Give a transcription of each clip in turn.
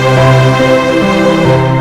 Música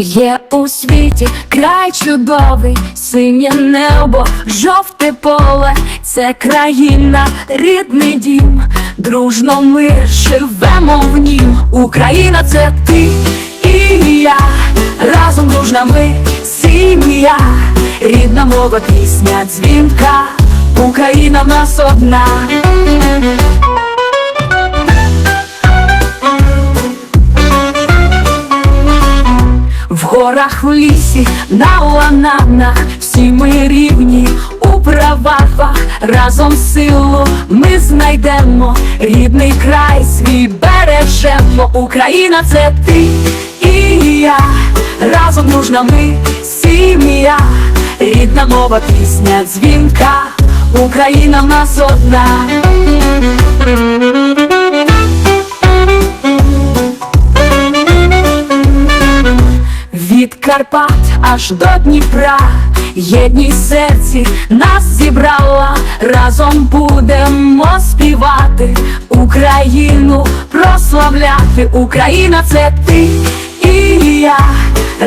Є у світі край чудовий, синє небо, жовте поле, це країна, рідний дім, дружно ми живемо в нім. Україна це ти і я, разом дружна ми сім'я, рідна мова, пісня, дзвінка, Україна в нас одна. В горах, в лісі, на лананах, всі ми рівні у правах, разом силу ми знайдемо, рідний край свій. Бережемо. Україна це ти і я, разом нужна ми сім'я, рідна мова, пісня, дзвінка, Україна в нас одна. Карпат аж до Дніпра, єдність серці нас зібрала, разом будемо співати, Україну прославляти. Україна це ти і я,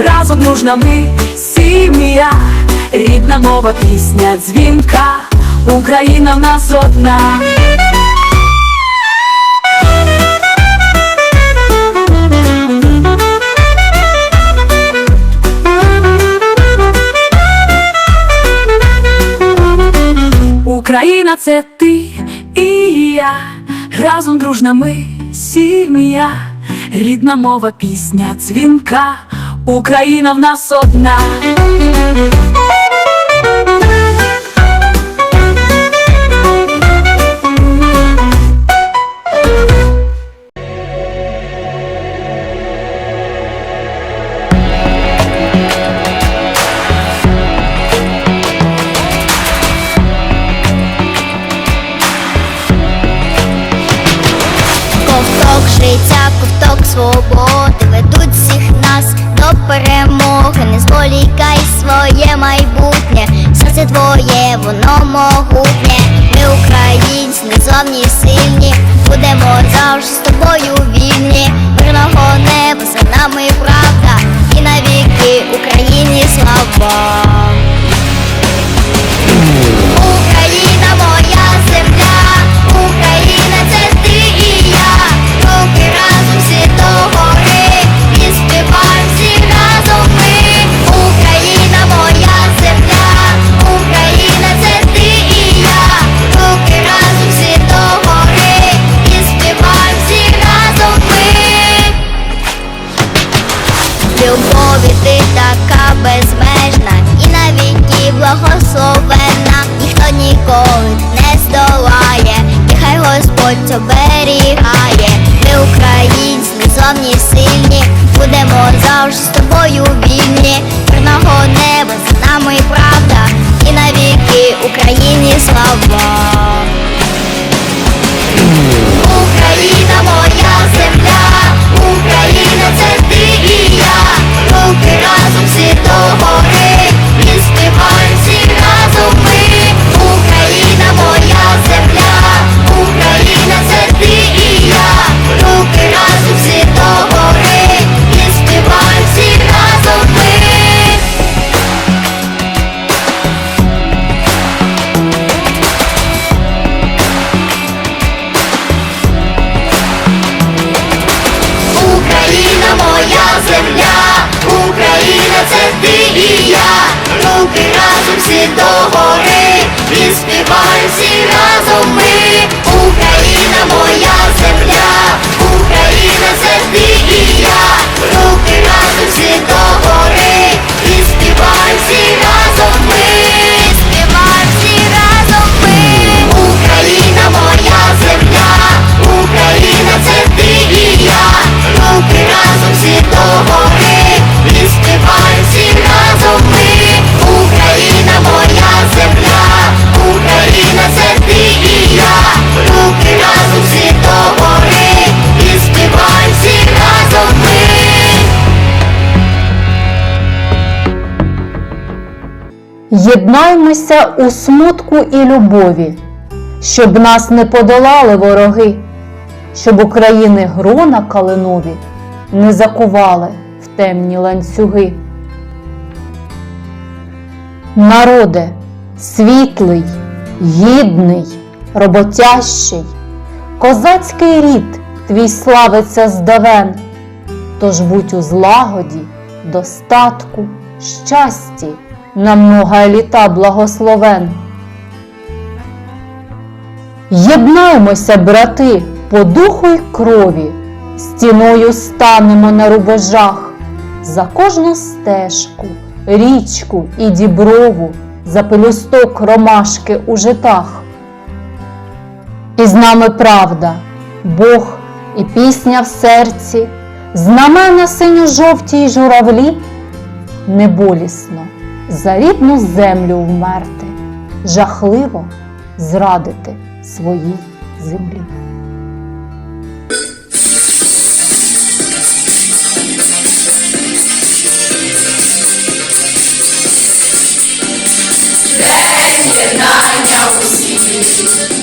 разом нужна ми сім'я, рідна мова, пісня, дзвінка, Україна в нас одна. Україна це ти і я, разом дружна ми сім'я, рідна мова, пісня, дзвінка, Україна в нас одна. Свободи ведуть всіх нас до перемоги. Не зволікай своє майбутнє, серце твоє, воно могутнє. Ми українці, незламні сильні, будемо завжди з тобою вільні. Мирного Єднаймося у смутку і любові, щоб нас не подолали вороги, щоб України грона калинові не закували в темні ланцюги. Народе, світлий, гідний, роботящий, козацький рід твій славиться здавен, тож будь у злагоді, достатку, щасті, на много літа благословен. Єднаймося, брати, по духу й крові, стіною станемо на рубежах, за кожну стежку, річку і діброву, за пелюсток ромашки у житах. І з нами правда, Бог і пісня в серці, знамена синьо-жовті й журавлі, неболісно за рідну землю вмерти, жахливо зрадити своїй землі. Відзначає